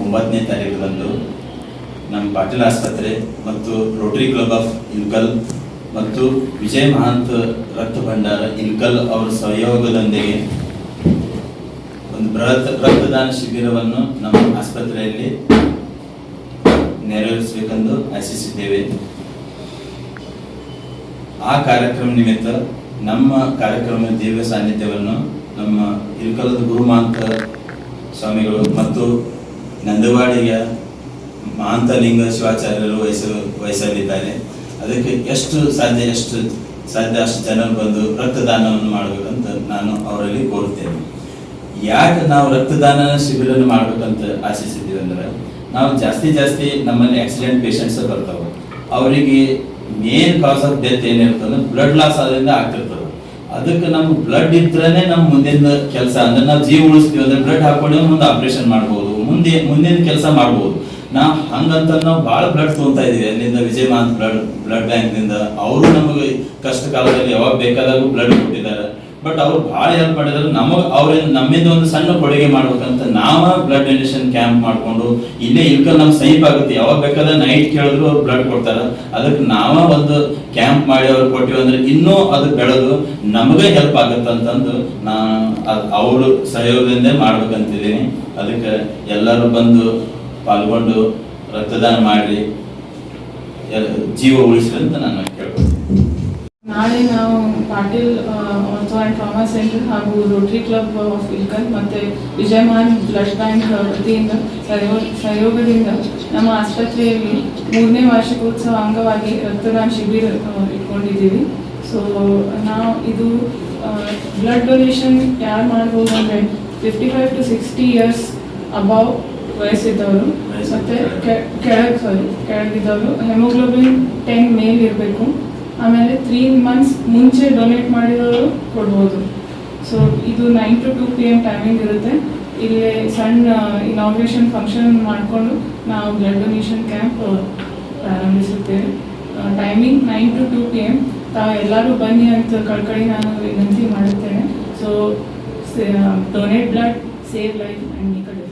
ಒಂಬತ್ತನೇ ತಾರೀಕರಂದು ನಮ್ಮ ಪಾಟೀಲ್ ಆಸ್ಪತ್ರೆ ಮತ್ತು ರೋಟರಿ ಕ್ಲಬ್ ಆಫ್ ಇಲ್ಕಲ್ ಮತ್ತು ವಿಜಯ್ ಮಹಾಂತ್ ರಕ್ತ ಭಂಡಾರ ಇಲ್ಕಲ್ ಅವರ ಸಹಯೋಗದೊಂದಿಗೆ ಒಂದು ಬೃಹತ್ ರಕ್ತದಾನ ಶಿಬಿರವನ್ನು ನಮ್ಮ ಆಸ್ಪತ್ರೆಯಲ್ಲಿ ನೆರವೇರಿಸಬೇಕೆಂದು ಆಶಿಸಿದ್ದೇವೆ. ಆ ಕಾರ್ಯಕ್ರಮ ನಿಮಿತ್ತ ನಮ್ಮ ಕಾರ್ಯಕ್ರಮದ ದಿವ್ಯ ಸಾನ್ನಿಧ್ಯವನ್ನು ನಮ್ಮ ಇಲ್ಕಲದ ಗುರುಮಾಂತ ಸ್ವಾಮಿಗಳು ಮತ್ತು ನಂದವಾಡಿಯ ಮಾಂತಲಿಂಗ ಶಿವಾಚಾರ್ಯರು ವಯಸ್ಸು ವಯಸ್ಸಲ್ಲಿದ್ದಾರೆ. ಅದಕ್ಕೆ ಎಷ್ಟು ಸಾಧ್ಯ ಎಷ್ಟು ಸಾಧ್ಯ, ಅಷ್ಟು ಜನರು ಬಂದು ರಕ್ತದಾನವನ್ನು ಮಾಡಬೇಕಂತ ನಾನು ಅವರಲ್ಲಿ ಕೋರುತ್ತೇನೆ. ಯಾಕೆ ನಾವು ರಕ್ತದಾನ ಶಿಬಿರನ ಮಾಡ್ಬೇಕಂತ ಆಶಿಸಿದ್ದೀವಿ ಅಂದ್ರೆ, ನಾವು ಜಾಸ್ತಿ ಜಾಸ್ತಿ ನಮ್ಮಲ್ಲಿ ಆಕ್ಸಿಡೆಂಟ್ ಪೇಷಂಟ್ಸ್ ಬರ್ತಾವೆ. ಅವರಿಗೆ ಮೇನ್ ಕಾಸ್ ಆಫ್ ಡೆತ್ ಏನಿರ್ತದೆ ಬ್ಲಡ್ ಲಾಸ್ ಅದರಿಂದ ಆಗ್ತಿರ್ತದೆ. ಅದಕ್ಕೆ ನಮ್ಗೆ ಬ್ಲಡ್ ಇದ್ರೇನೆ ನಮ್ಮ ಮುಂದಿನ ಕೆಲಸ ಅಂದ್ರೆ ನಾವು ಜೀವ ಉಳಿಸ್ತೀವಿ ಅಂದ್ರೆ ಬ್ಲಡ್ ಹಾಕೊಂಡು ಮುಂದೆ ಆಪರೇಷನ್ ಮಾಡ್ಬೋದು. ಮುಂದೆ, ಮುಂದಿನ ಕೆಲಸ ಮಾಡ್ಬೋದು. ನಾ ಹಂಗಂತ ನಾವು ಭಾಳ ಬ್ಲಡ್ ತೊಗೊಂತಾ ಇದೀವಿ. ಅಲ್ಲಿಂದ ವಿಜಯಮಾನ್ ಬ್ಲಡ್ ಬ್ಲಡ್ ಬ್ಯಾಂಕ್ನಿಂದ ಅವರು ನಮಗೆ ಕಷ್ಟ ಕಾಲದಲ್ಲಿ ಯಾವಾಗ ಬೇಕಾದಾಗೂ ಬ್ಲಡ್ ಕೊಟ್ಟಿದ್ದಾರೆ ಬಟ್ ಅವ್ರು ಭಾಳ ಹೆಲ್ಪ್ ಮಾಡಿದ್ರು. ನಮಗ್ ಅವ್ರಿಂದ ನಮ್ಮಿಂದ ಒಂದು ಸಣ್ಣ ಕೊಡುಗೆ ಮಾಡ್ಬೇಕಂತ ನಾವ ಬ್ಲಡ್ ಡೊನೇಷನ್ ಕ್ಯಾಂಪ್ ಮಾಡ್ಕೊಂಡು ಇಲ್ಲೇ ಇಲ್ಕ ನಮ್ ಸಮೀಪ ಆಗುತ್ತೆ. ಯಾವಾಗ ಬೇಕಾದ್ರೆ ನೈಟ್ ಕೇಳಿದ್ರು ಅವ್ರು ಬ್ಲಡ್ ಕೊಡ್ತಾರ. ಅದಕ್ಕೆ ನಾವ ಒಂದು ಕ್ಯಾಂಪ್ ಮಾಡಿ ಅವ್ರು ಕೊಟ್ಟಿವಿ ಅಂದ್ರೆ ಇನ್ನೂ ಅದು ಬೆಳೆದು ನಮಗೆ ಹೆಲ್ಪ್ ಆಗುತ್ತಂತಂದು ನಾ ಅವ್ರ ಸಹಯೋಗದಿಂದ ಮಾಡ್ಬೇಕಂತಿದ್ದೀನಿ ಅದಕ್ಕೆ ಎಲ್ಲರೂ ಬಂದು ಪಾಲ್ಗೊಂಡು ರಕ್ತದಾನ ಮಾಡಿ ಜೀವ ಉಳಿಸ್ರಿ ಅಂತ ನಾನು ನಾಳೆ ನಾವು Patil ortho and trauma centre ಹಾಗೂ ರೋಟರಿ ಕ್ಲಬ್ ಆಫ್ ಇಲ್ಕಲ್ ಮತ್ತು ವಿಜಯಮಾನ್ ಬ್ಲಡ್ ಬ್ಯಾಂಕ್ ವತಿಯಿಂದ ಸಹಯೋ ಸಹಯೋಗದಿಂದ ನಮ್ಮ ಆಸ್ಪತ್ರೆಯಲ್ಲಿ ಮೂರನೇ ವಾರ್ಷಿಕೋತ್ಸವ ಅಂಗವಾಗಿ ರಕ್ತದಾನ ಶಿಬಿರ ಇಟ್ಕೊಂಡಿದ್ದೀವಿ. ಸೊ ನಾವು ಇದು ಬ್ಲಡ್ ಡೊನೇಷನ್ ಯಾರು ಮಾಡ್ಬೋದು ಅಂದರೆ fifty five to sixty years above ವಯಸ್ಸಿದ್ದವರು. ಮತ್ತು ಕೆಳಗೆ ಸಾರಿ ಕೆಳಗಿದ್ದವರು. ಹೆಮೋಗ್ಲೋಬಿನ್ ಟೆನ್ ಮೇಲ್ ಇರಬೇಕು ಆಮೇಲೆ ತ್ರೀ ಮಂತ್ಸ್ ಮುಂಚೆ ಡೊನೇಟ್ ಮಾಡಿರೋರು ಕೊಡ್ಬೋದು. ಸೊ ಇದು nine to two P M timing ಇರುತ್ತೆ. ಇಲ್ಲಿ ಸಣ್ಣ ಇನಾಗ್ರೇಷನ್ ಫಂಕ್ಷನ್ ಮಾಡಿಕೊಂಡು ನಾವು ಬ್ಲಡ್ ಡೊನೇಷನ್ ಕ್ಯಾಂಪ್ ಪ್ರಾರಂಭಿಸುತ್ತೇವೆ. Timing nine to two P M ತಾವು ಎಲ್ಲರೂ ಬನ್ನಿ ಅಂತ ಕಳ್ಕಳಿ ನಾನು ವಿನಂತಿ ಮಾಡುತ್ತೇನೆ. So donate blood save life and ಈ ಅ